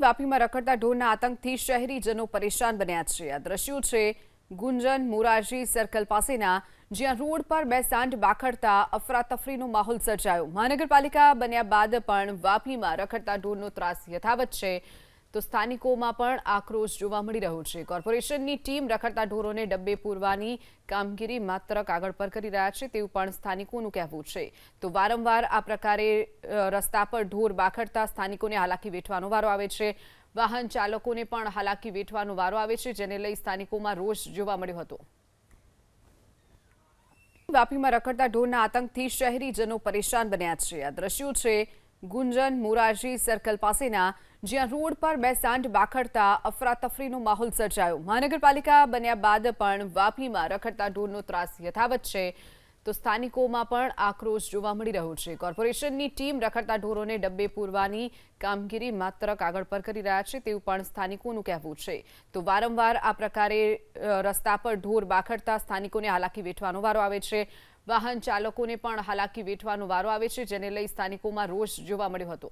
વાપીમાં રખડતા ઢોરના આતંકથી શહેરીજનો પરેશાન બન્યા છે. આ દ્રશ્યો છે ગુંજન મોરારજી સર્કલ પાસેના, જ્યાં રોડ પર બે સાંઢ બાખડતા અફરાતફરીનો માહોલ સર્જાયો. મહાનગરપાલિકા બન્યા બાદ પણ વાપીમાં રખડતા ઢોરનો ત્રાસ યથાવત છે. તો સ્થાનિકોમાં પણ આક્રોશ જોવા મળી રહ્યો છે. કોર્પોરેશનની ટીમ રખડતા ઢોરોને ડબ્બે પૂરવાની કામગીરી માત્ર કાગળ પર કરી રહ્યા છે તેવું પણ સ્થાનિકોનું કહેવું છે. તો વારંવાર આ પ્રકારે રસ્તા પર ઢોર બાખડતા સ્થાનિકોને હાલાકી વેઠવાનો વારો આવે છે. વાહન ચાલકોને પણ હાલાકી વેઠવાનો વારો આવે છે, જેને લઈ સ્થાનિકોમાં રોષ જોવા મળ્યો હતો. વાપીમાં રખડતા ઢોરના આતંકથી શહેરીજનો પરેશાન બન્યા છે. આ દ્રશ્યો છે ગુંજન, મોરારજી સર્કલ પાસેના જ્યાં રોડ પર બે સાંઢ બાખડતા અફરાતફરીનો માહોલ સર્જાયો. મહાનગરપાલિકા બન્યા બાદ પણ વાપીમાં રખડતા ઢોરનો ત્રાસ યથાવત છે. તો સ્થાનિકોમાં પણ આક્રોશ જોવા મળી રહ્યો છે. કોર્પોરેશનની ટીમ રખડતા ઢોરોને ડબ્બે પૂરવાની કામગીરી માત્ર કાગળ પર કરી રહ્યા છે તેવું પણ સ્થાનિકોનું કહેવું છે. તો વારંવાર આ પ્રકારે રસ્તા પર ઢોર બાખડતા સ્થાનિકોને હાલાકી વેઠવાનો વારો આવે છે. વાહન ચાલકોને પણ હાલાકી વેઠવાનો વારો આવે છે, જેને લઈ સ્થાનિકોમાં રોષ જોવા મળ્યો હતો.